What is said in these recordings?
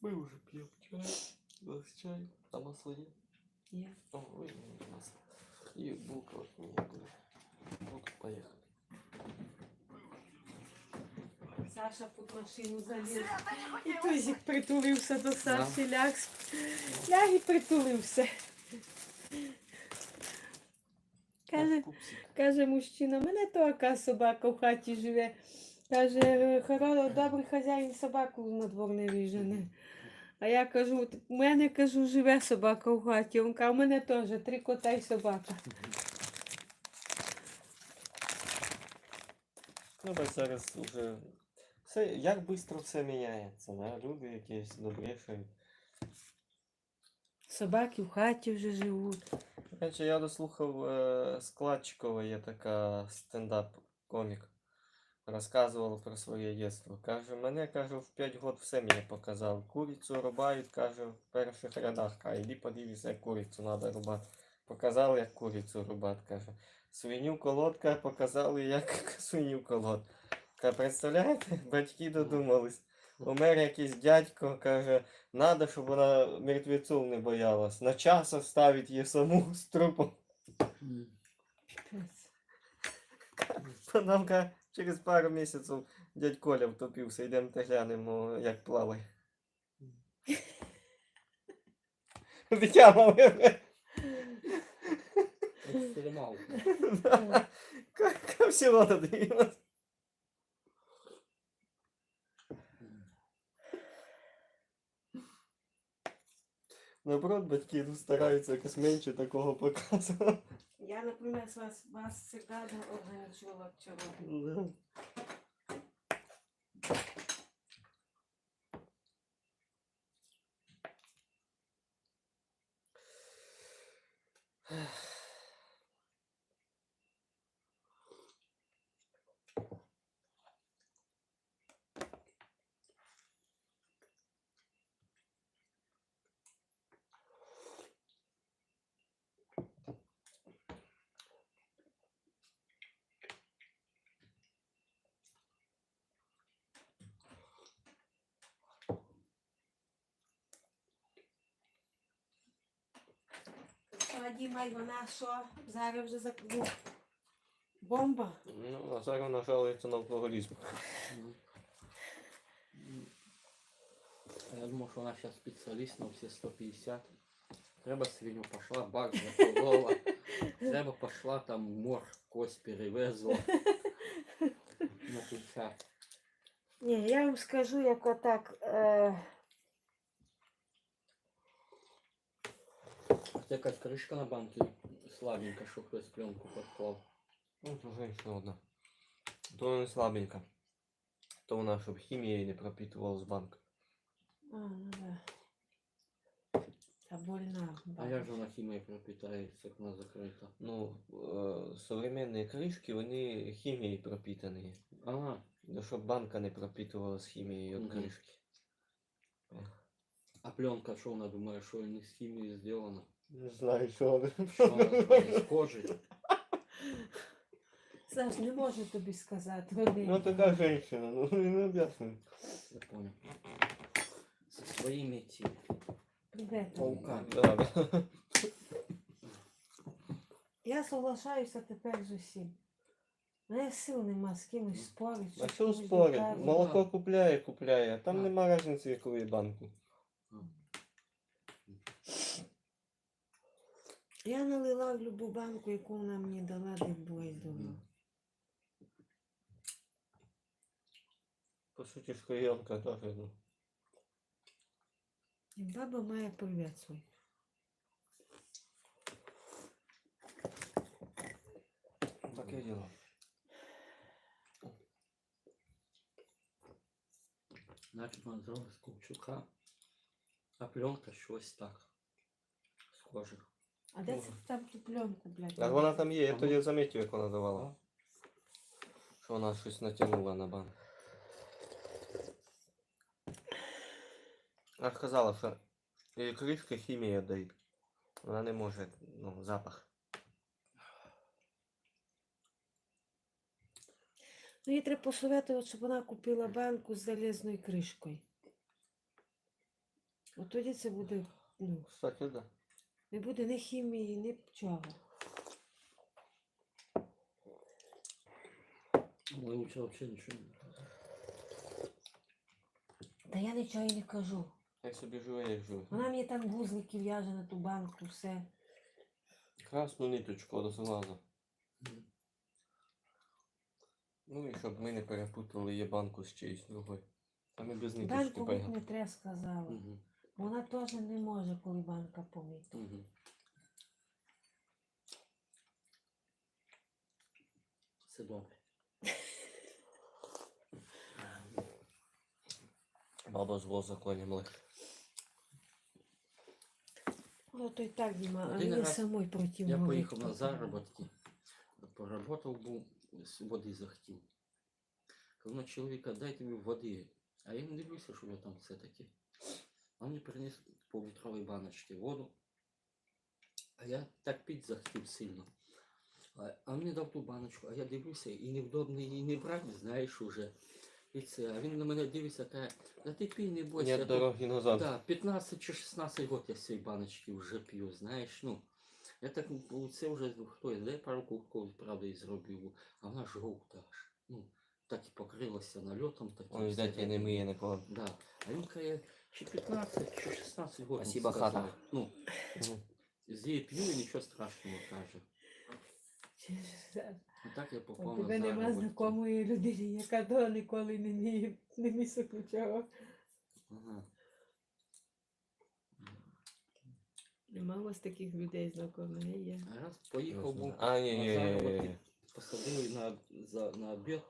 Ми вже п'ємо чай. У нас чай. А масло є? Є. О, ой, мені масло. І булка от мені буде. От поїхали. Саша під машину заліз. І Тузик притулився до Саші, ляг, ляг і притулився. Каже, каже мужчина, мене така собака в хаті живе. Каже, хоро, добрий хазяїн собаку на двор не віжене. А я кажу, у мене кажу, живе собака в хаті. Він каже, у мене теж три кота і собака. Ну, бо зараз уже все, як швидко все міняється, да? люди якісь добрішають. Собаки в хаті вже живуть. Я дослухав е, Складчикова, є така стендап-комік. Розказувала про своє дитинство. Каже, мене каже, в 5 років все мені показав. Курицю рубають, каже, в перших рядах. А іди подивися, як курицю треба рубати. Показали, як курицю рубати, каже. Свиню колодка показали, як свиню колод. Каже, представляєте, батьки додумались. Умер якийсь дядько, каже, надо, щоб вона мертвеців не боялась. На час оставить її саму з трупом. Потім каже, через пару місяців дядь Коля втопився, йдемо та глянемо, як плаває. Дитя мале. Экстремал. Как всего додивилась. Наоборот, батьки стараються якось менше такого показувати. Я, наприклад, вас, вас завжди організовувала вчора. Да. Що, Діма, і вона що? Зараз вже за... ну, Бомба. Ну, а зараз вона жалується на алкоголізм. Я думал, что она сейчас специалист на все 150. Треба свиню пошла, бак заколола. Треба пошла там мор, кость перевезла. На 50. Ні, я вам скажу, як отак. Е... якась кришка на банке слабенька, що хтось пленку подклав. Ну, то женщина одна. То вона не слабенька. То вона, щоб хімією не пропитувала з банка. А, ну да. Та больна. А як же вона хімією пропитається, як вона закрита? Ну, е, современні кришки, вони хімією пропитані. Ага, Ну, щоб банка не пропитувала з хімією від Мгм. кришки. а пленка, що вона думає, що не з хімії зроблена? Не знаю, що. Що кожи? Саш, не можу тобі сказати. Ну, така женщина, ну не об'яснює. Я понял. Со своїми цими. Привет. Паука. Да, да. Я соглашаюся тепер з усім. У мене сил нема з кимось спорити. А що спорить? Молоко купляє, купляє, а там нема різниці, якої банку. Я налила в любу банку, яку вона мені дала, де і. По суті, шкоєнка теж, ну. І баба має привіт свій. Таке діло. Значить, вона зробила з Ковчука. А пленка щось так. Схоже. А де Ну. це там ту пленку, блядь? Так вона там є, я тоді замітив, як вона давала. Що вона щось натягнула на банк. А сказала, що їй кришка хімія дають. Вона не може, ну, запах. Ну, їй треба посоветувати, щоб вона купила банку з залізною кришкою. От тоді це буде, ну, Кстати, да. Не буде ні хімії, ні чого. Ну, лучше ничего не Та я нічого і не кажу. Як собі живе, як живе. Вона мені там гузлики в'яже на ту банку, все. Красну ниточку до залаза. Ну і щоб ми не перепутали є банку з чиюсь другою. А ми без ниточки Банку мить не треба сказала. Мгм. Вона теж не може, коли банка помить. Мгм. Все добре. Баба зло законом легше. Ну, то й так, Діма, а Один мені раз самой проти Я поїхав на заробітки, поработав був, з води захотів. Кажу, на чоловіка, дайте мені води. А я не дивлюся, що я там все таке. А мені приніс півлітрової баночки воду. А я так пити захотів сильно. А, мені дав ту баночку, а я дивлюся, і невдобно її не брати, знаєш уже. І це, а він на мене дивиться, каже, да ти пій, не бойся. Нет тут дороги назад. Да, 15 чи 16 років я з цієї баночки вже п'ю, знаєш, ну. Я так, ну, це вже, ну, хто я, дай пару ковтков, правда, і зробив, а вона жовта аж. Ну, так і покрилася нальотом, таким. Ой, дайте я не миє ніколи. Да. А він каже, чи 15, чи 16 років. Спасибо, хата. Ну, Мгм. п'ю і нічого страшного каже. І так я У попав на тебе нема заробітки. знакомої людини, яка до ніколи не міє не місце ключова. Ага. Нема у вас таких людей знайомих, не є. А раз поїхав був А, ні, на ні, ні, заробітки, ні. посадили на, за, на обід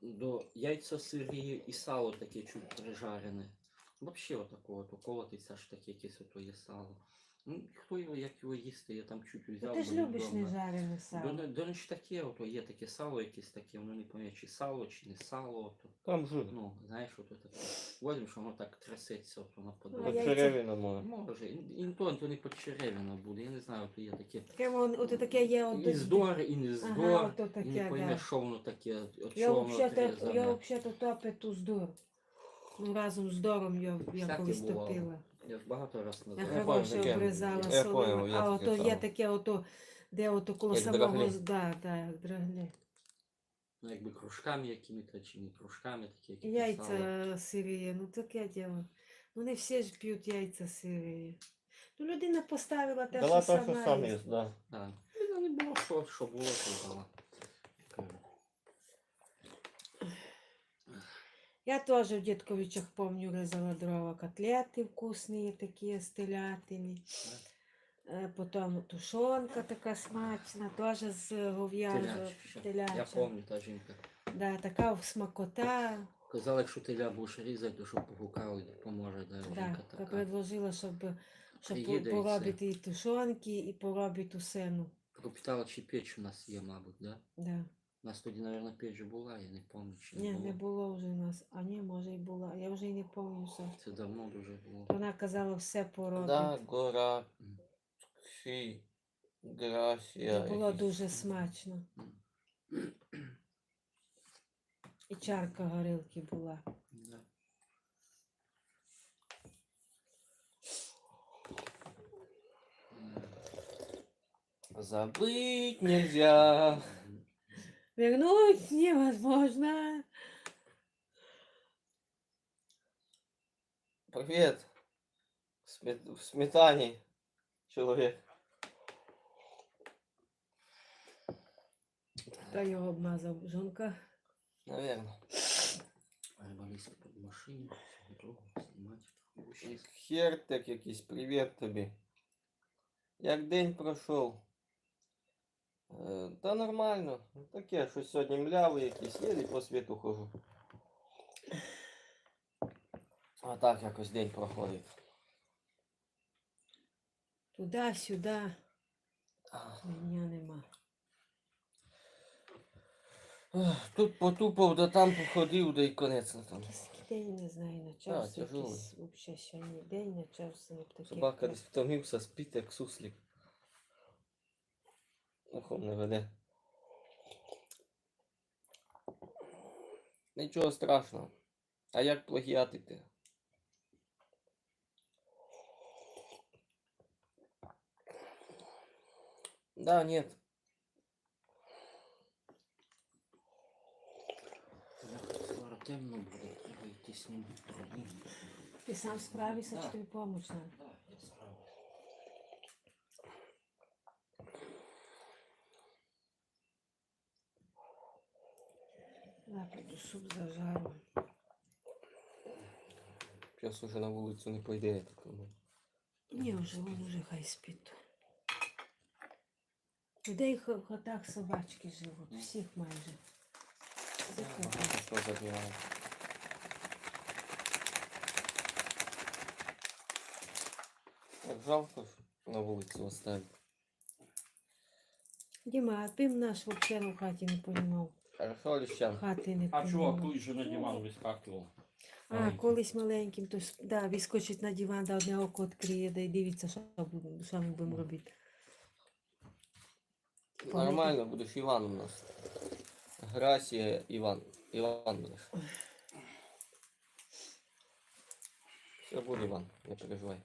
до яйця сирі і сало таке чуть прижарене. Вообще отакого, то колотиться аж таке якесь ото є сало. Ну, хто його, як його їсти, я там чуть Ну, взяв. ти ж любиш вдома. нежарене До, сало. не- до речі, таке, ото є таке сало, якесь таке, воно не пам'ятаю, чи сало, чи не сало. Ото. Там жир. Ну, знаєш, ото таке. Возьмеш, воно так трясеться ото на А подобі. От яйця? черевина моя. Може, і, то, то не почеревина буде, я не знаю, то є таке. Таке вон, от таке є от. І здор, і не Ага, здор. ото І не таке, поймеш, да. що воно таке, от чого воно я отрізане. взагалі топив ту здор. Разом з дором я, я Всяке колись бувало. топила. Я ж багато раз Я хороше таке. обрізала Я я А таке ото є саме. таке ото, де ото коло Як самого, драглі. з- да, да, як. Ну, якби кружками якими-то, чи не кружками, такі, які Яйця писали. сирі, ну таке діло. Не всі ж п'ють яйця сирі. Ну людина поставила те, Дала що те, що сама сам їсть. їсть, да. Да. Ну, не було, що, що було, то дала. Я теж в Дідковичах помню резала дрова котлети вкусні такі з телятини. Е, Потім тушонка така смачна, теж з гов'яжого Теляча. Я пам'ятаю, та жінка. Да, така смакота. Казала, якщо теля будеш різати, то щоб погукали, допоможе, да, Да, жінка я така. предложила, щоб, щоб Приїде і поробити і тушонки, і поробити усе. Ну, чи печ у нас є, мабуть, да? да. У нас тоді, мабуть, печ була, я не пам'ятаю, чи не Ні, було. не було вже у нас. А ні, може і була. Я вже й не пам'ятаю. Це давно дуже було. Вона казала, все поробить. Да, гора, ші, грасія. І було дуже смачно. І чарка горілки була. Да. Забыть нельзя. Мгм. Вернуть невозможно. Привет. В, смет... в сметане. Человек. Хто його обмазав? Жонка? Наверное. Рибалися під машину, все готово, знімати. Щас. Хер так якийсь, привіт тобі. Як день пройшов? Е, та нормально. Таке, що сьогодні млявий якийсь, єлі по світу хожу. А так якось день проходить. Туди-сюди. Дня нема. Тут потупав, да там походив, да й конець на тому. День, не знаю, тяжелий. якийсь взагалі сьогодні день, почався не такий. Собака десь втомився, спить як суслик. Лохом не веде. Нічого страшного. А як плагіатити? Да, нет. Скоро темно буде, треба йти з ним. Ти сам справишся, чи тобі помочь нам? Да, я сам. Да, піду суп зажару. Пес уже на вулицю не пойде, я так думаю. Ні, вже він уже хай спить. Людей в ха- хатах собачки живуть, всіх майже. Всіх хатах. Що забирає? Так жалко ж на вулицю оставить. Діма, а ти б наш взагалі в хаті не понімав. Хорошо, Ліщан? Хати не А чого, понімав. тут же на диван вискакував? А, колись маленьким, то да, відскочить на диван, да одне око відкриє, да й дивіться, що, будемо- що ми будемо робити. Нормально, будеш Іван у нас. Грасія, Іван. Іван будеш. Все буде, Іван, не переживай.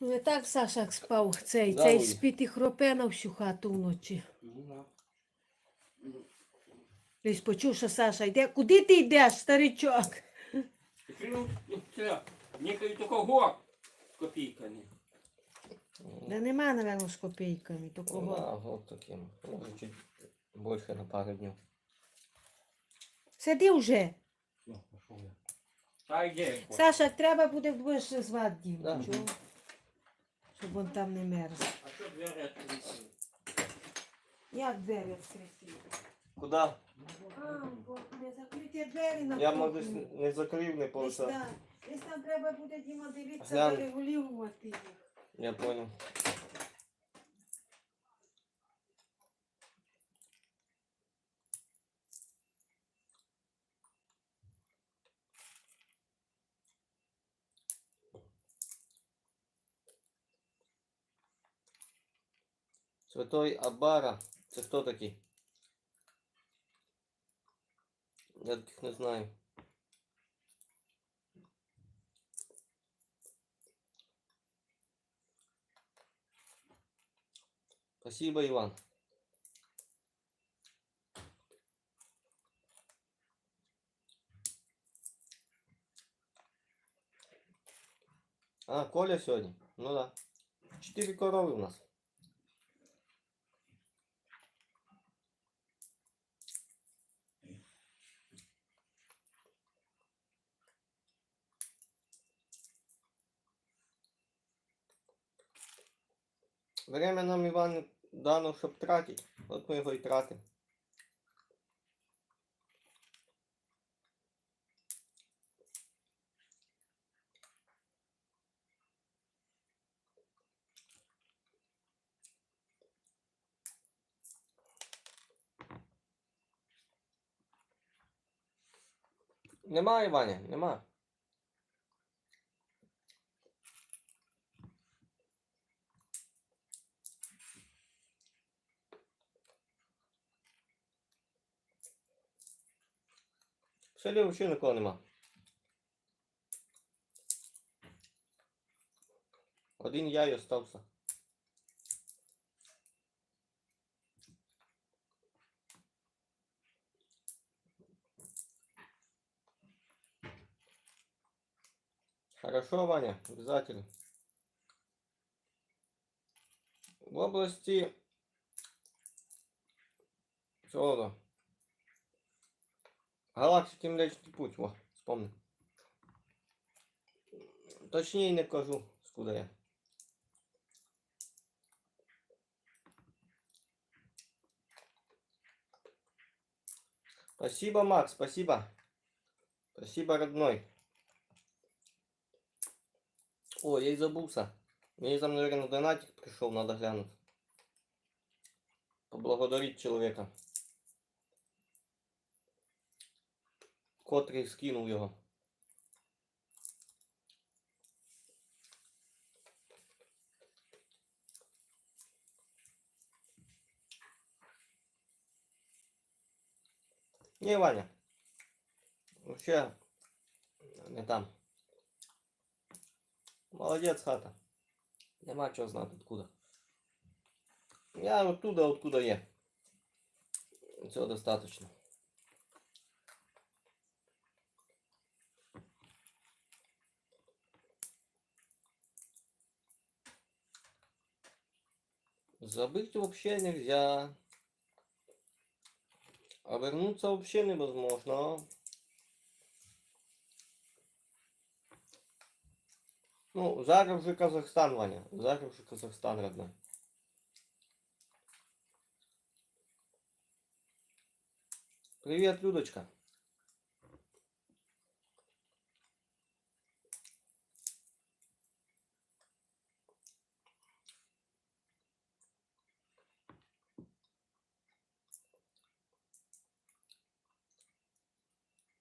Ну і так Саша спав цей, Да, цей Ой. спить і хропе на всю хату вночі. Ну, да. Почув, що Саша йде. Куди ти йдеш, старичок? Ну, це, Некою такого з копійками. Да нема, напевно, з копійками, то Да, вот таким. Може чуть більше на пару днів. Сиди вже. Все, пішов я. Та йде. Саша, треба буде будеш звати Діму. Да. Щоб він там не мерз. А що двері відкриті? Як двері відкриті? Куди? А, бо не закриті двері на Я, кухню. може, не закрив, не Десь, повзав. да. Десь там треба буде, Діма, дивитися, Глянь. регулювати їх. Я понял. Святой Абара. Це хто такий? Я таких не знаю. Спасибо, Иван. А, Коля сегодня? Ну да. Четыре коровы у нас. Время нам Іван дано, щоб тратити. От ми його і тратимо. Нема, Іваня, нема. В селі взагалі нікого нема. Один я й остався. Хорошо, Ваня, обязательно. В области... Чего там? Галактики Млечний Путь, во, вспомнив. Точніше не кажу, скуда я. Спасибо, Макс, спасибо. Спасибо, родной. О, я и забылся. Мне там, наверное, донатик пришел, надо глянуть. Поблагодарить человека. Котрий скинув його. Не, Ваня. Вообще не там. Молодец, хата. Нема чого знати откуда. Я оттуда, откуда є. Цього достаточно. Забыть вообще нельзя. А вернуться вообще невозможно. Ну, зараз вже Казахстан, Ваня. Зараз вже Казахстан, родной. Привет, Людочка.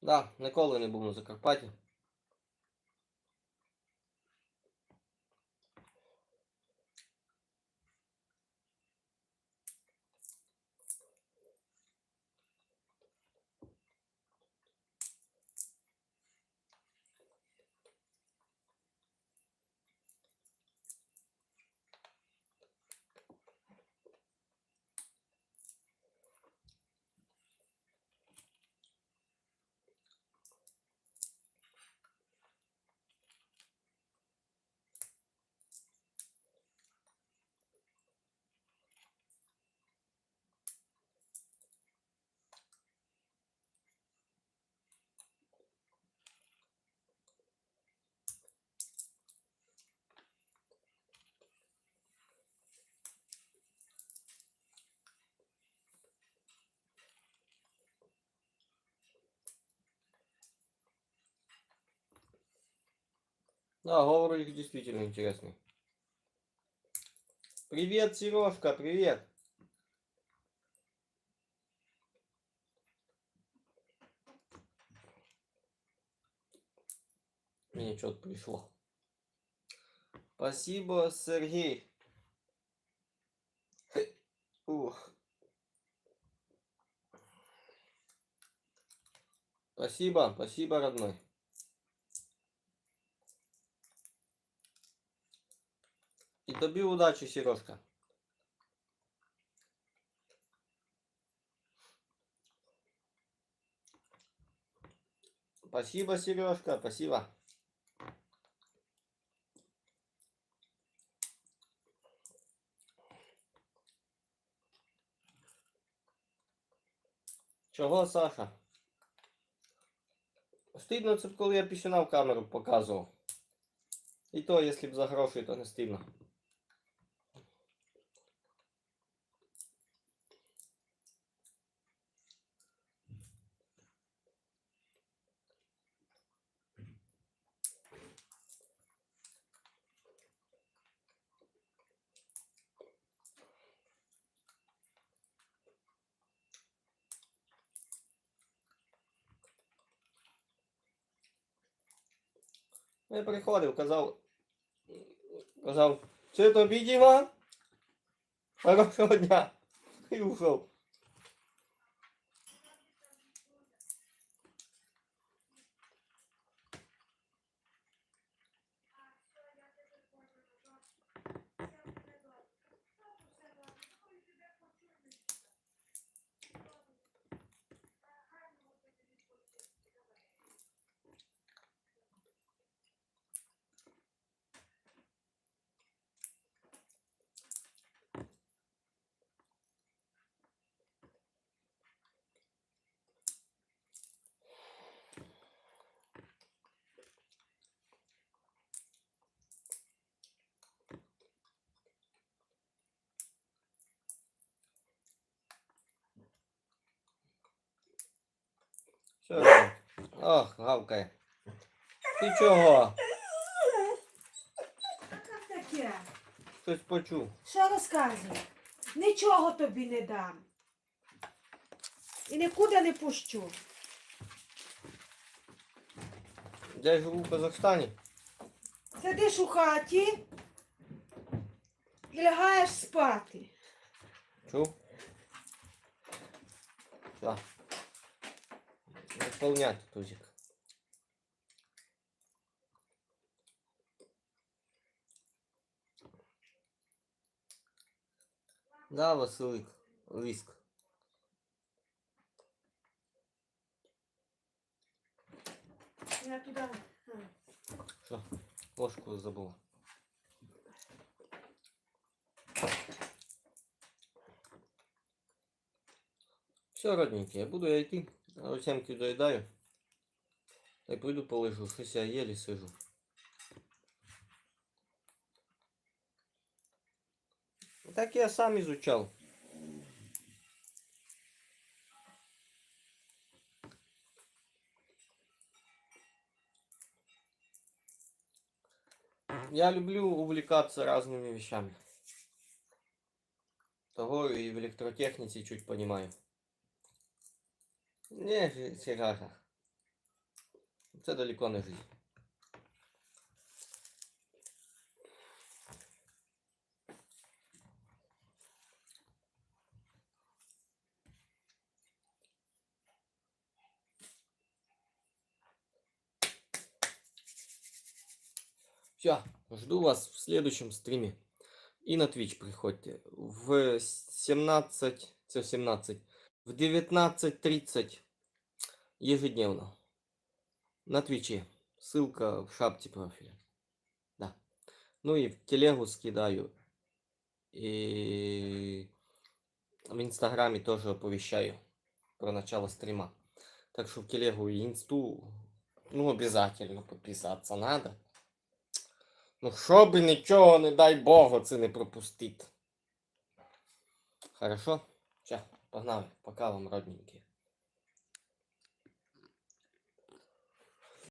Да, ніколи не був на Закарпатті. Да, говорик действительно интересный. Привет, Сережка, привет. Мне что-то пришло. Спасибо, Сергей. Ух. Спасибо, спасибо, родной. Тобі удачі, Сережка. Спасибо, Сережка, спасибо. Чого, Саша? Стидно це коли я пісюна в камеру показував. І то, якщо б за гроші, то не стидно. Я приходив, казав, казав, чи тобі Діма? Хорошого дня. І ушов. Що? Ох, гавкає. Ти чого? Як таке? Щось почув. Що розказує? Нічого тобі не дам. І нікуди не пущу. Я живу в Казахстані. Сидиш у хаті і лягаєш спати. Чув? Все. Выполнять, тузик. Да, Василик, лиск. Я туди. Що? Ложку забула. Все, родненькие, буду я йти. Овсянки доїдаю. Та й пойду полежу, щось я єлі сижу. Так я сам изучал. Я люблю увлекаться разными вещами. Того и в электротехнике чуть понимаю. Не, Сережа. Це далеко не жизнь. Все, жду вас в следующем стриме. И на Twitch приходьте. В 17, це в 17, в 19.30 ежедневно. На Твиче. Ссылка в шапке профиля. Да. Ну и в телегу скидаю. И в инстаграме тоже оповещаю про начало стрима. Так что в телегу и инсту, ну, обязательно подписаться надо. Ну, щоб нічого, не дай Богу, це не пропустити. Хорошо? Погнали. Пока вам, родненькі.